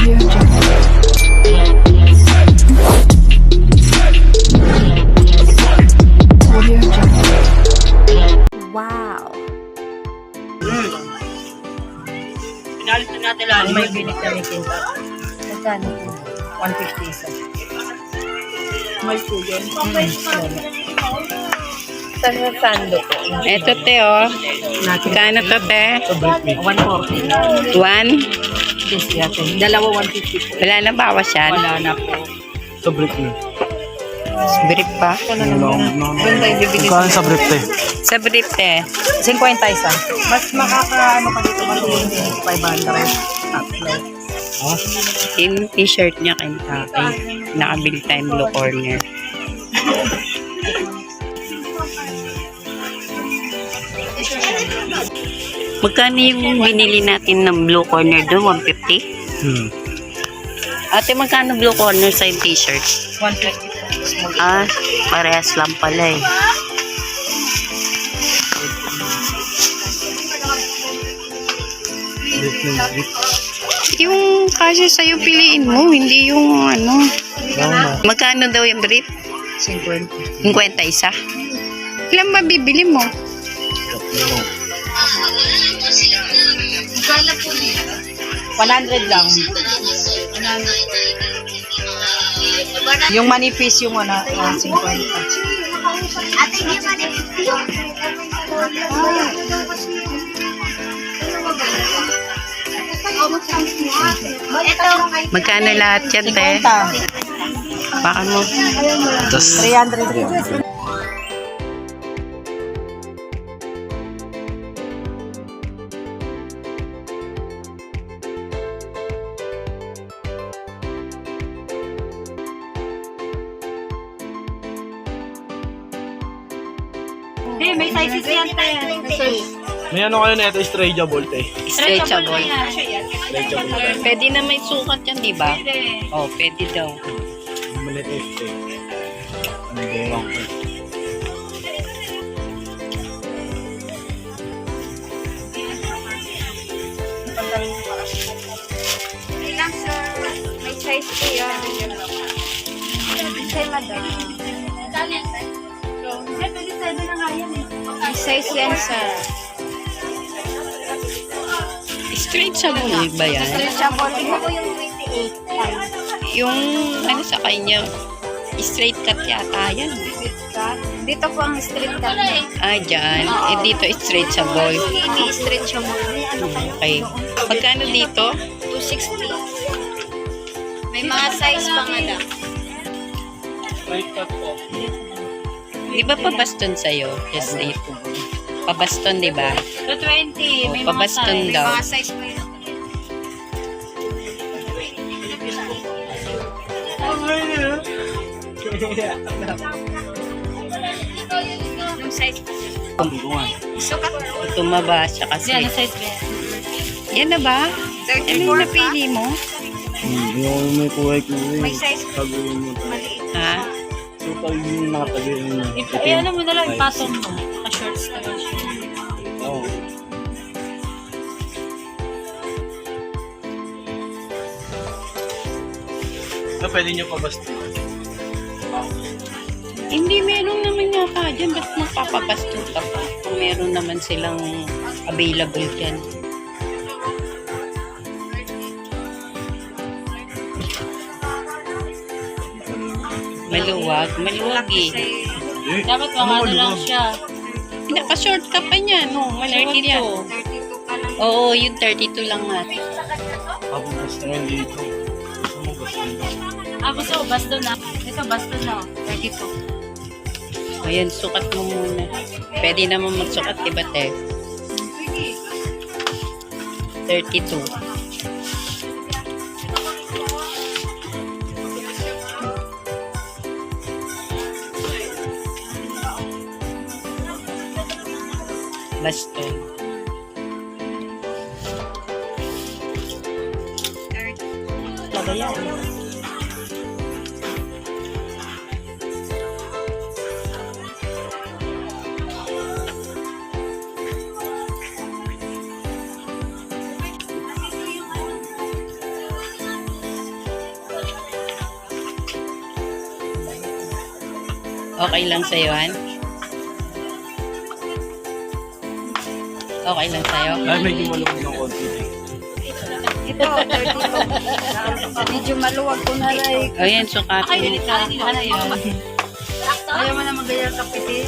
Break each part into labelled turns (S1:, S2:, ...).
S1: Audio.
S2: Wow!
S3: Pinalit na natin lang. May bilik na may kinta.
S2: Magkano po?
S3: 150 isa. May po yun.
S2: Sa sando po.
S4: Eto te, oh. Kano to te?
S3: 140.
S4: One?
S3: Yes, yate. Dalawa 150 po.
S4: Wala na bawas yan?
S3: Wala na po.
S5: Sa brief niyo.
S4: Brief pa?
S3: Doon tayo bibili.
S5: Magkano sa brief tayo?
S4: Sa brief te.
S3: 50 isa. Mas makaka, ano pa dito, mas 500. Tatlo.
S4: Yung t-shirt niya kay tatay. Nakabili tayong blue corner. Magkano yung binili natin ng blue corner doon? 150?
S5: Hmm.
S4: Ate, magkano blue corner sa yung t-shirt?
S3: 150 po.
S4: Ah, parehas lang pala eh. Yung kasi sa'yo piliin mo, hindi yung ano. Magkano daw yung brief?
S3: 50.
S4: 50 isa. Ilan ba bibili mo?
S5: Tatlo.
S3: 100 lang. Yung manipis yung ano, ah, 50.
S4: Magkano lahat yan, te?
S3: 50.
S4: Baka mo.
S5: Tas,
S3: 300.
S6: Eh, may sizes yan tayo.
S5: may ano kayo na ito, stretchable tayo.
S4: Stretchable.
S5: Stretchable.
S4: Pwede na may sukat yan, di ba? Oh, pwede daw.
S5: Malit ito eh. Ang bewang ko.
S6: Ilang sir? May size po yan. Say madam. May size yan sir.
S4: Stretchable ba yan?
S6: Stretchable. Ito po yung 28.
S4: Yung ano sa kanya, straight cut yata yan.
S6: Cut. Dito po ang straight cut. niya.
S4: Ah, dyan. Eh, dito stretchable.
S6: Hindi stretchable. May ano kayo?
S4: Okay. Magkano dito?
S6: 260. May mga size pa nga lang.
S5: Straight cut po.
S4: Di ba pabaston sa'yo? Just dito. Pabaston, di ba?
S6: 220. May
S4: Oh,
S6: mga
S4: pabaston
S6: size. May
S4: daw.
S6: mga size pa yun. Yung size yun. Sukat.
S4: Tumaba siya kasi.
S6: Yan, size ba yan?
S4: Na ba? Ano yung napili mo?
S5: Hmm, yung may kuhay-kuhay.
S6: May size
S5: Taguin mo
S6: maliit.
S4: Ha?
S5: Pag yung nakataguin mo.
S6: Eh, ano mo na lang, ipatong mo. Naka-shorts na lang siya.
S5: Oo. So, pwede nyo pa basta.
S4: Hindi, meron naman yata dyan. Ba't magpapabaston ka pa? Kung meron naman silang available dyan. Maluwag. Maluwag eh.
S6: Dapat mga ano lang siya.
S4: Naka-short ka pa niya, no? Maluwag yan.
S6: 32 ka lang.
S4: Oo, yung 32 lang nga.
S5: Habang basta ngayon dito. Gusto mo.
S6: Ah, gusto ko, basto na. Ito, basto na. 32.
S4: Ayan, sukat mo muna. Pwede naman magsukat, di ba, te? 32. Last time. Lagayan. Okay lang sa'yo, Han? Okay lang sa'yo?
S5: Ay, medyo maluwag ng konti.
S6: Ito, 32. Medyo maluwag ko na rin.
S4: O yan, sukatin mo.
S3: Ayaw mo na magayang kapiti.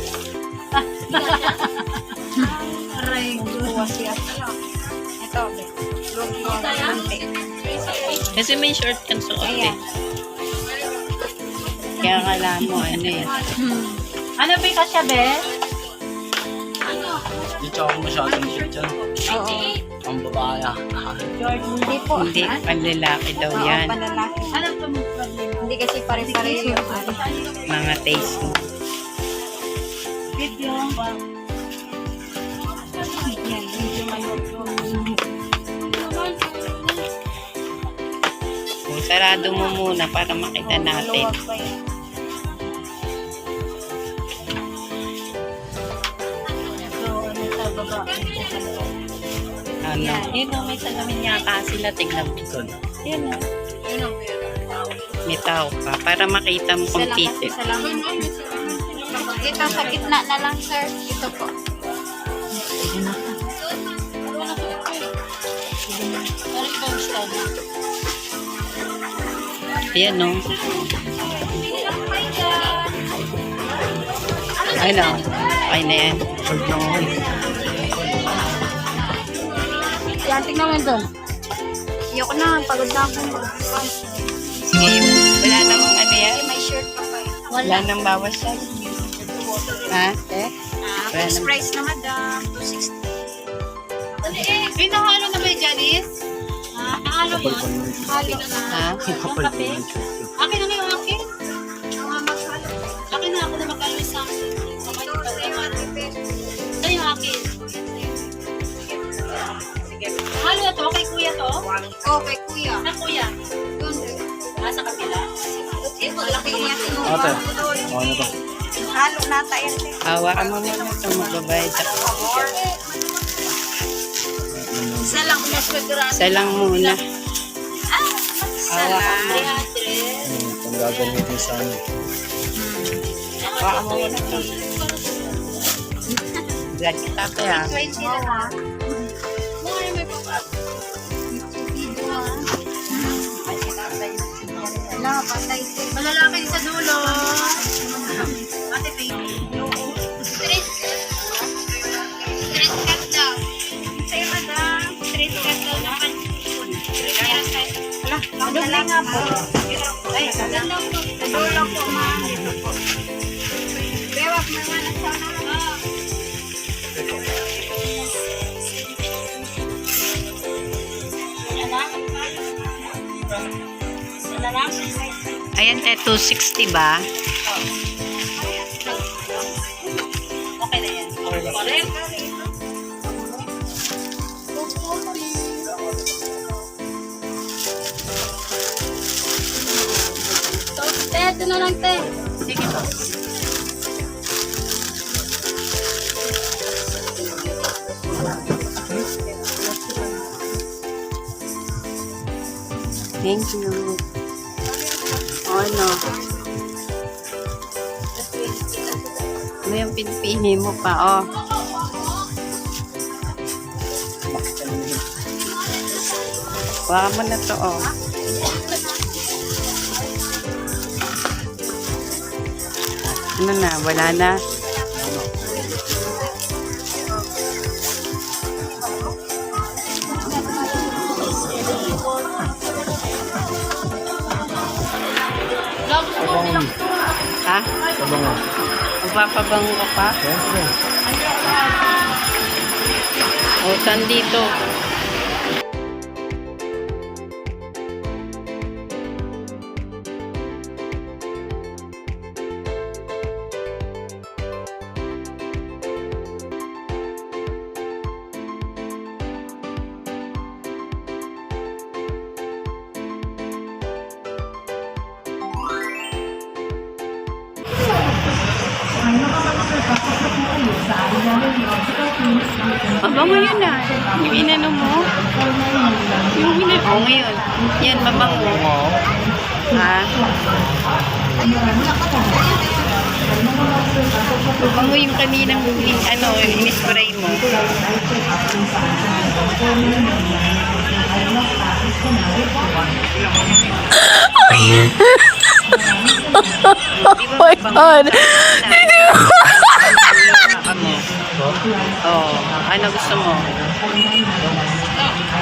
S6: Aray, buwas siya. Ito, look mo.
S4: Kasi may short kang suot eh. Kaya kala mo, ano eh.
S3: Ano ba yung kasya, be?
S5: Hindi tsaka ako masyadong fit dyan.
S6: Oo.
S5: Ang babae ah.
S6: Hindi po.
S4: Hindi, panlalaki daw
S6: Oo,
S4: yan.
S6: panlalaki.
S3: Ano pa mo problema?
S6: Hindi kasi pare-pareho yung ano.
S4: Mga taste mo.
S3: Video.
S6: Yan, medyo maluwag.
S4: Kung sarado mo muna para makita natin.
S6: Maluwag pa yan.
S3: Ano?
S4: Yun o, may salamin yata sila. Tignan mo. Yan o. May tao pa. Para makita mo kung
S6: lang kasi,
S4: titit.
S6: isa lang. Ito sa gitna na lang, sir. Ito po.
S4: Yan o. Ano? Okay na yan.
S5: Pag lang ako eh.
S6: Yan, tingnan mo doon. Ayoko na, pagod na ako.
S4: Sige, wala namang ano yan.
S6: May shirt pa pa.
S4: Wala nang bawas yan. Ha? Eh?
S6: Ah,
S4: naman.
S6: price na madam. 260.
S3: Ay, nahalo na ba yung Janice?
S6: Ah, nahalo
S5: Kapal
S6: yun. Halo na.
S4: Ha?
S5: Kapal yung shirt ko.
S3: Akin na to. Kay kuya to.
S6: Oh, kay kuya.
S3: Na kuya.
S6: Doon.
S3: Ah, sa kabila.
S6: Ito, laki niya sinuha.
S5: Ate, ano to?
S6: Halo nata yan. te.
S4: Hawakan mo muna ito. Magbabayad ako.
S6: Isa lang, magurado.
S4: Isa lang muna.
S6: Isa lang.
S5: Hmm, Kung gagamitin sa ano.
S4: Hawakan mo muna ito. Vlog kita kaya.
S6: 20 lang ha.
S3: Malalaki sa dulo. Ate, you.
S6: Street. Street cut daw. Sa'yo, madam. Street cut daw naman. Wala, madali nga po. Ay, ganda po. Dulo po, ma'am. Ito po. Bewak naman ang sana.
S4: Ayan, te, 260 ba?
S3: Okay na yan.
S6: Te, ito na lang, te.
S3: Sige po.
S4: Thank you. Ano? Ano yung pinipili mo pa, oh. Baka mo na to, oh. Ano na, wala na. Ha?
S5: abang ah.
S4: Magpapabango ka pa?
S5: Siyempre.
S4: O, saan dito? Yan, mabango. Ha? Bango yung kaninang in- ano, in-spray mo. oh my God! Oh, ano gusto mo?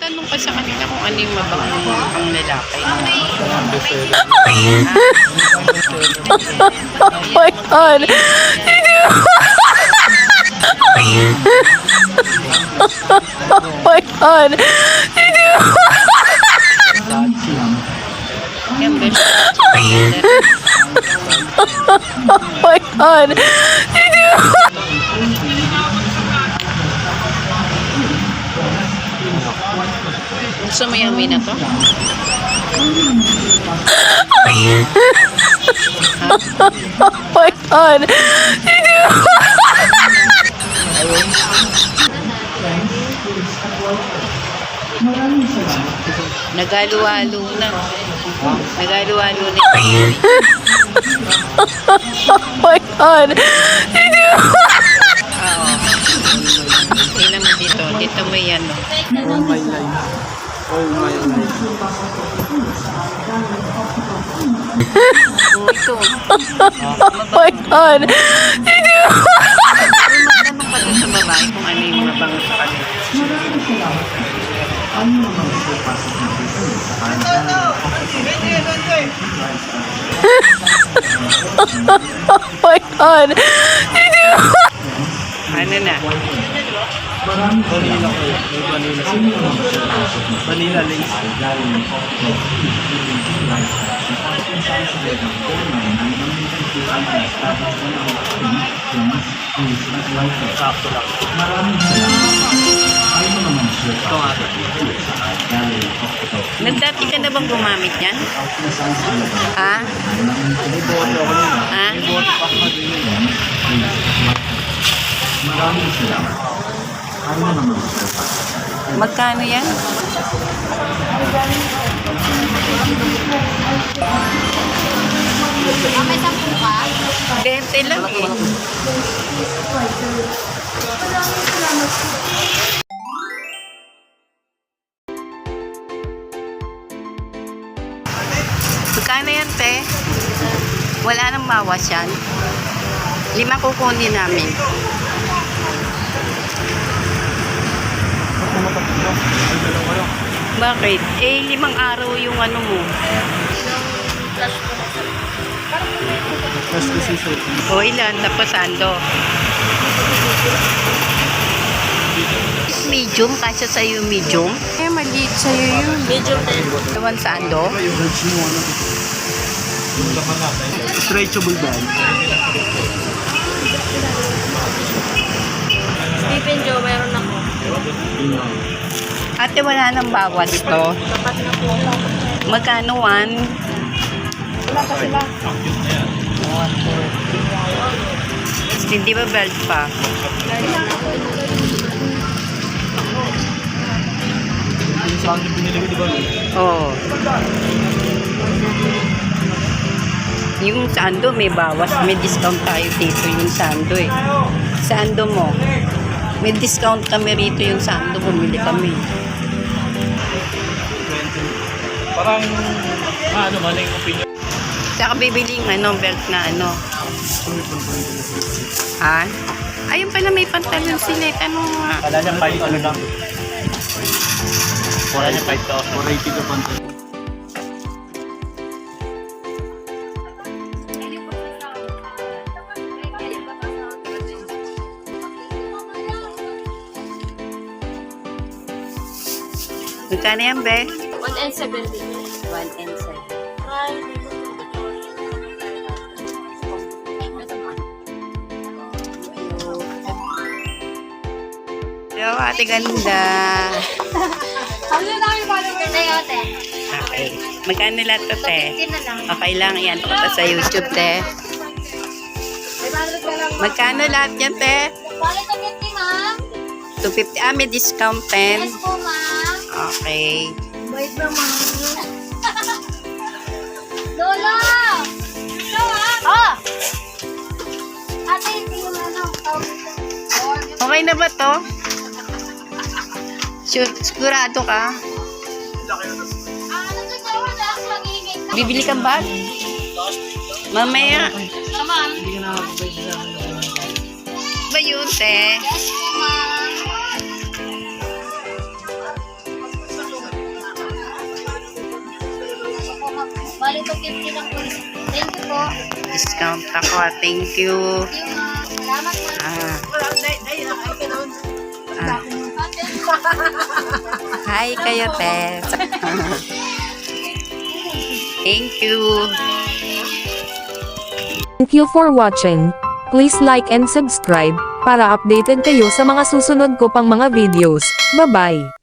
S4: Tanong ka sa kanila kung ano yung mabang pang lalaki.
S2: Oh my god. oh my god. Oh my god.
S4: Yung amoy na to?
S2: Oh my god.
S4: Nagalo-halo na. Nagalo-halo na.
S2: Oh my god.
S4: Tingnan mo dito. Dito mo yan.
S5: All my life. All my life.
S4: Ito.
S2: Oh my god.
S4: Tanong ka dun sa babae kung ano yung mabango sa kanila.
S2: Oh my god.
S4: Ano na?
S5: Vanilla ko. May vanilla siya. Vanilla lace. Sakto lang. Ito nga.
S4: Nagdati ka na bang gumamit yan? Ha? Ha?
S5: Ako nila.
S4: Magkano yan?
S6: Ah, may sampu ka?
S4: 20 lang eh. Magkano yan, te? Wala nang bawas yan. Lima kukunin namin. Bakit? Eh, limang araw yung ano mo.
S5: Plus the season.
S4: O ilan? Tapos ando. Medium? Kasya sa'yo medium? Eh, maliit sa'yo yun. Medium din. Ewan sa ando?
S5: Mo. Stretchable bag.
S6: Stephen Joe, meron ako.
S4: Ate, wala nang bawas to. Magkano one?
S6: Wala pa sila.
S4: Hindi ba belt pa? Oo. Yung sando may bawas, may discount tayo dito yung sando eh. Sando mo. May discount kami rito yung sando, bumili kami.
S5: Parang, ah, ano man, yung opinion.
S4: Saka bibili yung ano, belt na ano. Ha? Ayun pala may pantalon sila. Tanong nga.
S5: Kala niya 5 ano lang. Wala niya 5,000. 480 ka panta.
S4: Magkano yan, be?
S6: 1 and 17.
S4: 1 and 7. Bye. Ate ganda.
S6: Ano na yung follower na yote?
S4: Okay. Magkano lahat to, te? Okay lang. Yan, pakita sa YouTube, te. Magkano lahat yan, te?
S6: Bale, 250, ma'am.
S4: 250. Ah, may discount, 10?
S6: Yes po, ma'am.
S4: Okay.
S6: Wait naman. Lola! Lola! Oh! Ate, hindi mo na ano. ito.
S4: Okay na ba to? Sure, sigurado ka?
S6: Ah, ka.
S4: Bibili kang bag? Mamaya.
S6: Come on.
S4: Ba yun, te?
S6: Yes ma'am. Bali to 50 lang po. Thank you po.
S4: Discount ako. ah. Thank you.
S6: Thank you. Salamat, ma'am.
S4: Ah. Ah. Hi kayo, Tess. Thank you.
S7: Thank you for watching. Please like and subscribe para updated kayo sa mga susunod ko pang mga videos. Bye-bye!